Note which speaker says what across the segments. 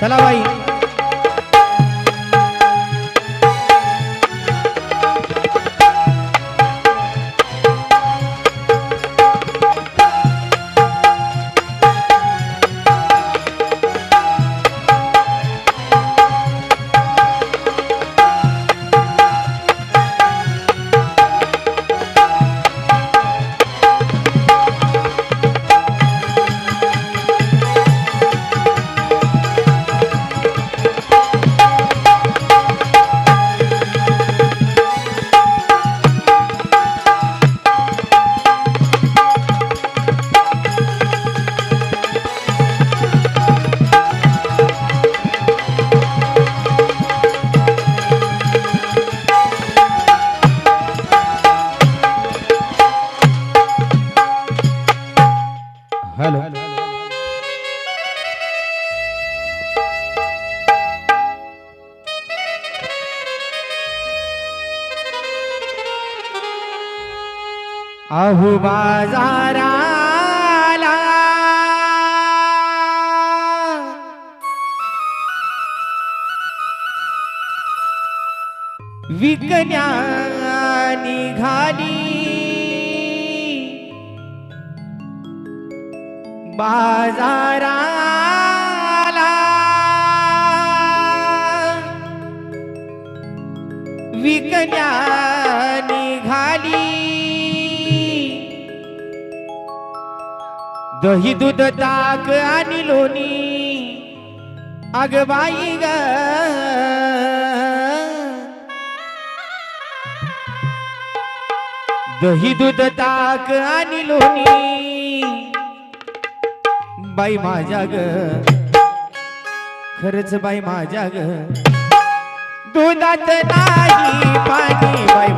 Speaker 1: चला बाई. अहो बाजाराला. विकण्या निघाली. बाजाराला. विकण्या निघाली. दही दूध ताक आणि लोणी. अग बाई ग. दही दूध ताक आणि लोणी. बाई माझ्या ग. खरच बाई माझ्या ग. दुधात नाही पाणी बाई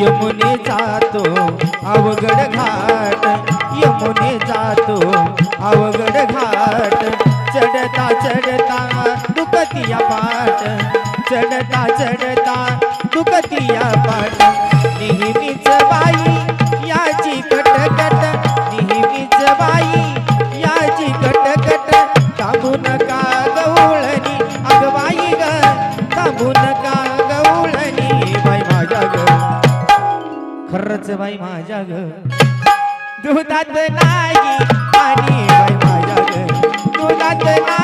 Speaker 1: यमुने जातो अवघड घाट. यमुने जातो अवघड घाट. चढता चढता दुखतिया पाट चढता चढता दुखतिया पाट नेहमीच माझ्या ग दुधात नाही पाणी बाई माझ्या ग दुधात नाही.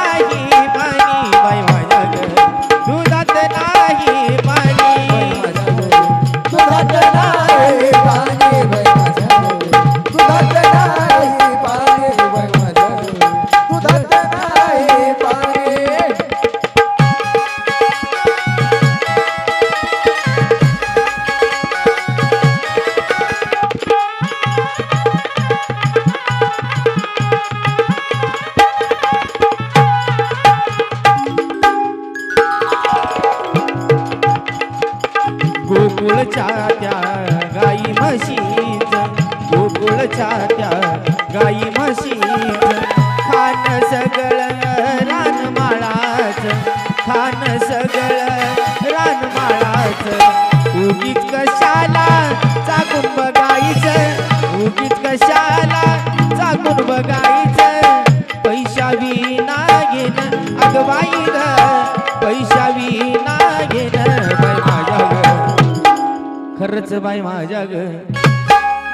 Speaker 1: बाई माझ्या ग.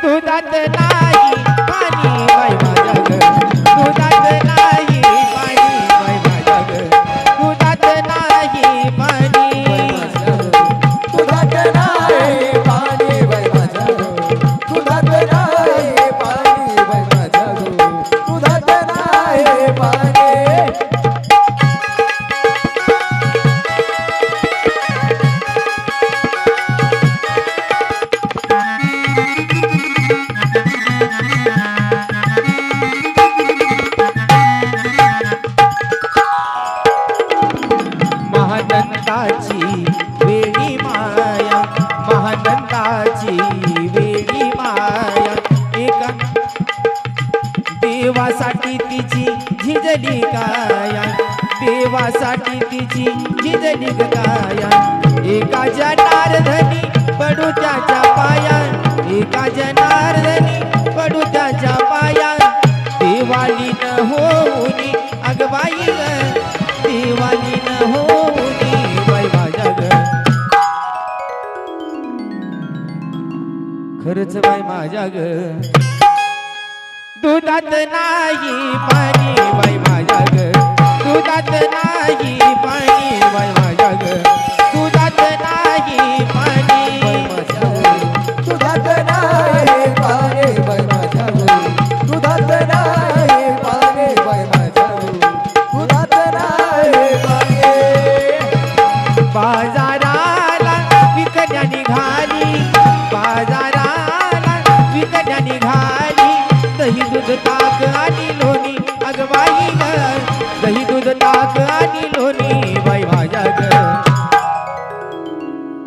Speaker 1: दुधात नाही पाणी
Speaker 2: बाई
Speaker 1: देवासाठी तिची जिद निघताया. एका जनार्दनी पडू त्याच्या पाया. एका जनार्दनी पडू त्याच्या पाया. दिवाळी न होऊनी अगबाई दिवाळी न होऊनी खरच बाय माझ्या ग. दुधात नाही पाणी बाई माझ्या ग. दुधात नाही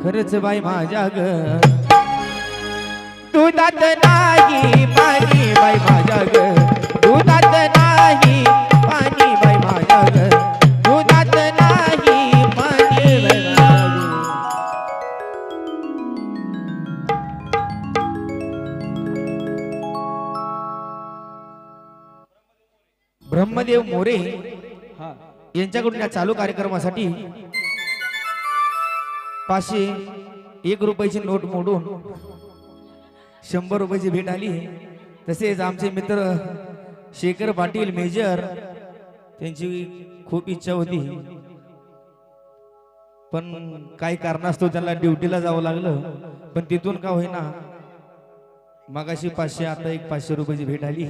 Speaker 1: खरंच बाई माझ्या ग. दुधात नाही पाणी बाई माझ्या ग. दुधात नाही पाणी बाई माझ्या ग. दुधात नाही पाणी. ब्रह्मदेव मोरे यांच्याकडून या चालू कार्यक्रमासाठी पाचशे एक रुपयाची नोट मोडून शंभर रुपयाची भेट आली. तसेच आमचे मित्र शेखर पाटील मेजर त्यांची खूप इच्छा होती. पण काही कारणास्तव त्यांना ड्युटीला जावं लागलं. पण तिथून का होईना मगाशी पाचशे आता एक पाचशे रुपयाची भेट आली.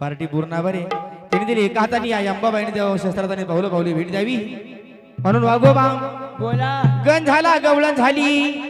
Speaker 1: पार्टी पूर्ण आभारी. त्यांनी दिली एका हाताने या अंबाबाईने द्यावं शस्त्राताने पावलं पावली भेट द्यावी. म्हणून वागोबा
Speaker 3: बोला
Speaker 1: गण झाला गवळण झाली.